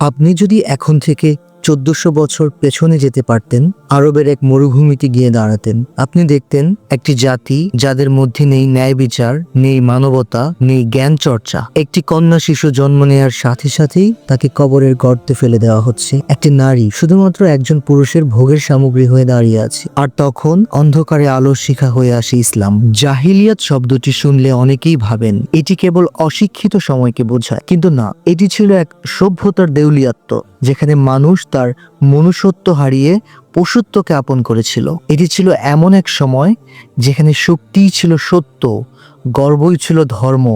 আপনি যদি এখন থেকে চোদ্দশো বছর পেছনে যেতে পারতেন, আরবের এক মরুভূমিতে গিয়ে দাঁড়াতেন। আপনি দেখতেন একটি জাতি যাদের মধ্যে নেই ন্যায় বিচার, নেই মানবতা, নেই জ্ঞান চর্চা। একটি কন্যা শিশু জন্ম নেয়ার সাথে সাথেই তাকে কবরের গর্তে ফেলে দেওয়া হচ্ছে। একটি নারী, শুধুমাত্র একজন পুরুষের ভোগের সামগ্রী হয়ে দাঁড়িয়ে আছে। আর তখন অন্ধকারে আলো শিখা হয়ে আসে ইসলাম। জাহিলিয়াত শব্দটি শুনলে অনেকেই ভাবেন, এটি কেবল অশিক্ষিত সময়কে বোঝায়। কিন্তু না, এটি ছিল এক সভ্যতার দেউলিয়াত্ম যেখানে মানুষ তার মনুষ্যত্ব হারিয়ে পশুত্বকে আপন করেছিল। এটি ছিল এমন এক সময় যেখানে শক্তিই ছিল সত্য, গর্বই ছিল ধর্ম,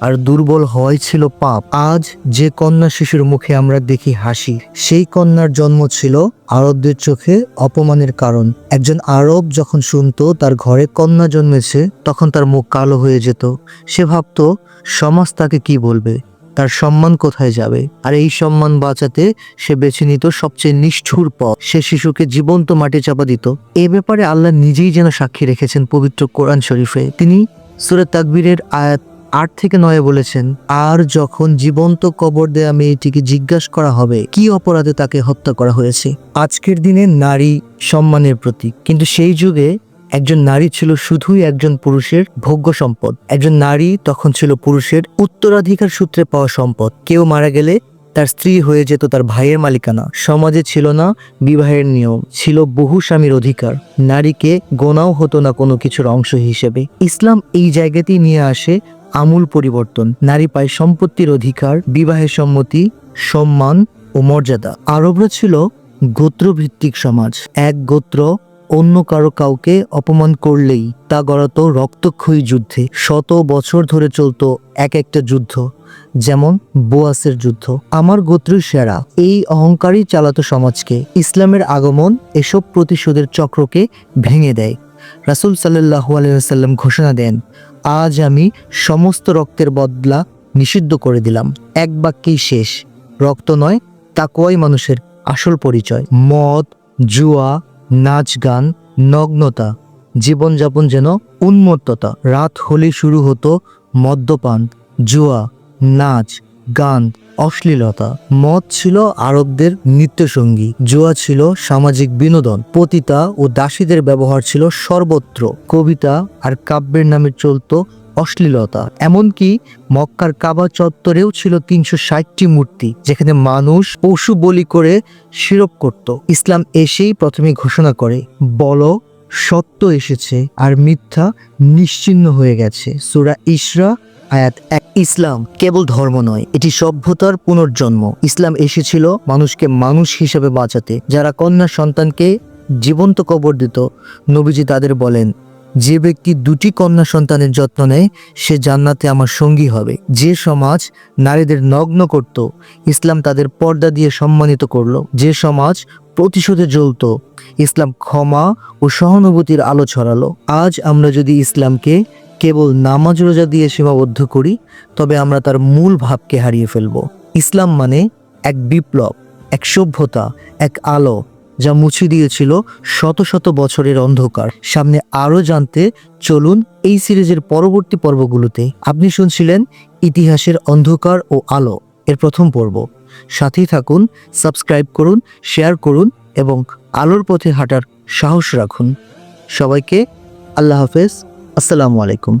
আর দুর্বল হওয়াই ছিল পাপ। আজ যে কন্যা শিশুর মুখে আমরা দেখি হাসি, সেই কন্যার জন্ম ছিল আরবদের চোখে অপমানের কারণ। একজন আরব যখন শুনতো তার ঘরে কন্যা জন্মেছে, তখন তার মুখ কালো হয়ে যেত। সে ভাবতো, সমাজ তাকে কি বলবে? তার সম্মান কোথায় যাবে? আর এই সম্মান বাঁচাতে সে বেছে নিত সবচেয়ে নিষ্ঠুর পথ। সে শিশুকে জীবন্ত মাটি চাপা দিত। এ ব্যাপারে আল্লাহ নিজেই যেন সাক্ষী রেখেছেন পবিত্র কোরআন শরীফে। তিনি সুরে তাকবীরের আয়াত আট থেকে নয়ে বলেছেন, আর যখন জীবন্ত কবর দেয়া মেয়েটিকে জিজ্ঞাসা করা হবে, কি অপরাধে তাকে হত্যা করা হয়েছে? আজকের দিনে নারী সম্মানের প্রতীক। কিন্তু সেই যুগে একজন নারী ছিল শুধুই একজন পুরুষের ভোগ্য সম্পদ। একজন নারী তখন ছিল পুরুষের উত্তরাধিকার সূত্রে পাওয়া সম্পদ। কেউ মারা গেলে তার স্ত্রী হয়ে যেত তার ভাইয়ের মালিকানা। সমাজে ছিল না বিবাহের নিয়ম, ছিল বহু স্বামীর অধিকার। নারীকে গোনাও হতো না কোনো কিছুর অংশ হিসেবে। ইসলাম এই জায়গাতেই নিয়ে আসে আমূল পরিবর্তন। নারী পায় সম্পত্তির অধিকার, বিবাহের সম্মতি, সম্মান ও মর্যাদা। আরবরা ছিল গোত্রভিত্তিক সমাজ। এক গোত্র অন্য কারও কাউকে অপমান করলেই তা গড়াত রক্তক্ষয়ী যুদ্ধে। শত বছর ধরে চলতো এক একটা যুদ্ধ, যেমন বোয়াসের যুদ্ধ। আমার গোত্রই সেরা এই অহংকারই চালাতো সমাজকে। ইসলামের আগমন এসব প্রতিশোধের চক্রকে ভেঙে দেয়। রাসূল সাল্লাহ আলাইসাল্লাম ঘোষণা দেন, আজ আমি সমস্ত রক্তের বদলা নিষিদ্ধ করে দিলাম। এক বাক্যেই শেষ। রক্ত নয়, তাকোয়াই মানুষের আসল পরিচয়। মদ, জুয়া নাচ, গান, নগ্নতা, জীবনযাপন যেন উন্মত্ততা। রাত হলে শুরু হতো মদ্যপান, জুয়া, নাচ, গান, অশ্লীলতা। মদ ছিল আরবদের নৃত্যসঙ্গী। জুয়া ছিল সামাজিক বিনোদন। পতিতা ও দাসীদের ব্যবহার ছিল সর্বত্র। কবিতা আর কাব্যের নামে চলতো অশ্লীলতা, এমনকি মক্কার কাবা চত্বরেও ছিল তিনশো ষাটটি মূর্তি, যেখানে মানুষ পশু বলি করে শিরক করত। ইসলাম এসেই প্রথমে ঘোষণা করে, বলো, সত্য এসেছে আর মিথ্যা নিশ্চিহ্ন হয়ে গেছে। সুরা ইসরা, আয়াত এক। ইসলাম কেবল ধর্ম নয়, এটি সভ্যতার পুনর্জন্ম। ইসলাম এসেছিল মানুষকে মানুষ হিসেবে বাঁচাতে। যারা কন্যা সন্তানকে জীবন্ত কবর দিত, নবীজি তাদের বলেন যে ব্যক্তি দুটি কন্যা সন্তানের যত্ন নেয়, সে জান্নাতে আমার সঙ্গী হবে। যে সমাজ নারীদের নগ্ন করত, ইসলাম তাদের পর্দা দিয়ে সম্মানিত করল। যে সমাজ প্রতিশোধে জ্বলত, ইসলাম ক্ষমা ও সহানুভূতির আলো ছড়ালো। আজ আমরা যদি ইসলামকে কেবল নামাজ রোজা দিয়ে সীমাবদ্ধ করি, তবে আমরা তার মূল ভাবকে হারিয়ে ফেলব। ইসলাম মানে এক বিপ্লব, এক সভ্যতা, এক আলো। যা মুছে দিয়েছিল শত শত বছরের অন্ধকার। সামনে আরও জানতে চলুন এই সিরিজের পরবর্তী পর্বগুলোতে। আপনি শুনছিলেন ইতিহাসের অন্ধকার ও আলো, এর প্রথম পর্ব। সাথেই থাকুন, সাবস্ক্রাইব করুন, শেয়ার করুন এবং আলোর পথে হাঁটার সাহস রাখুন। সবাইকে আল্লাহ হাফেজ। আসসালামু আলাইকুম।